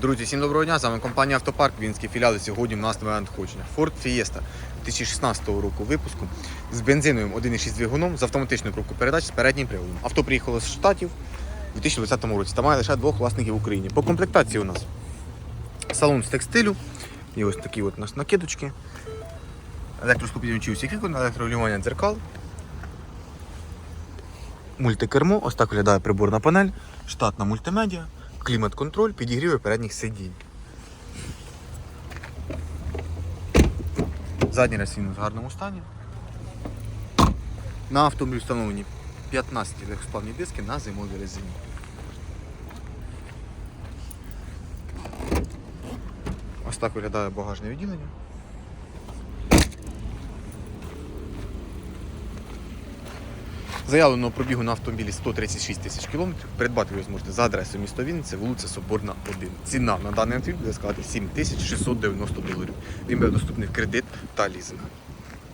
Друзі, всім доброго дня. З вами компанія Автопарк Вінський філіал. Сьогодні у нас нове надходження. Ford Fiesta 2016 року випуску з бензиновим 1,6 двигуном з автоматичною коробкою передач з переднім приводом. Авто приїхало з Штатів у 2020 році та має лише двох власників в Україні. По комплектації у нас салон з текстилю. І ось такі от у нас накидочки. Електроступінючі усіх вікон, електролювання дзеркал. Мультикермо, ось так виглядає приборна панель, штатна мультимедіа, клімат-контроль, підігріви передніх сидінь. Задній він в гарному стані. На автомобіль встановлені 15 легкосплавні диски на зимовій резині. Ось так виглядає багажне відділення. Заявленого пробігу на автомобілі 136 тисяч кілометрів. Придбати ви зможете за адресою місто Вінниця, вулиця Соборна, 1. Ціна на даний автомобіль буде складати 7 тисяч 690 доларів. Він буде доступний в кредит та лізинг.